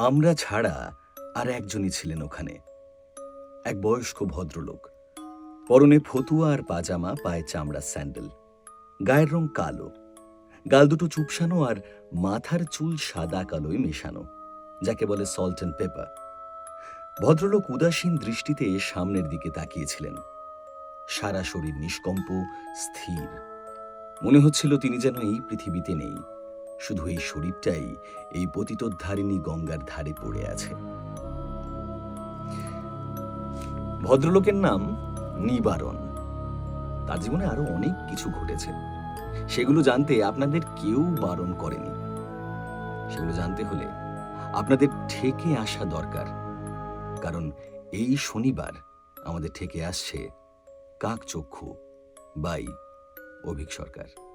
আমরা ছাড়া আর একজনই ছিলেন ওখানে। এক বয়স্ক ভদ্রলোক। পরনে ফতুয়া আর পাজামা, পায়ে চামড়া স্যান্ডেল। গায়ের রং কালো। গাল দুটো চুপসানো আর মাথার চুল সাদা কালোয় মেশানো, যাকে বলে সল্ট অ্যান্ড পেপার ভদ্রলোক উদাসীন দৃষ্টিতে সামনের দিকে তাকিয়েছিলেন। সারা শরীর নিষ্কম্প, স্থির। মনে হচ্ছিল তিনি যেন এই পৃথিবীতে নেই। শুধু এই শরীরটাই, এই পতিতোদ্ধারিণী গঙ্গার ধারে পড়ে আছে। ভদ্রলোকের নাম নিবারণ। তার জীবনে আরও অনেক কিছু ঘটেছে। সেগুলো জানতে আপনাদের কেউ বারণ করেনি। সেগুলো জানতে হলে আপনাদের ঠেকে আসা দরকার। কারণ এই শনিবার আমাদের ঠেকে আসছে কাকচক্ষু বাই অভিক সরকার।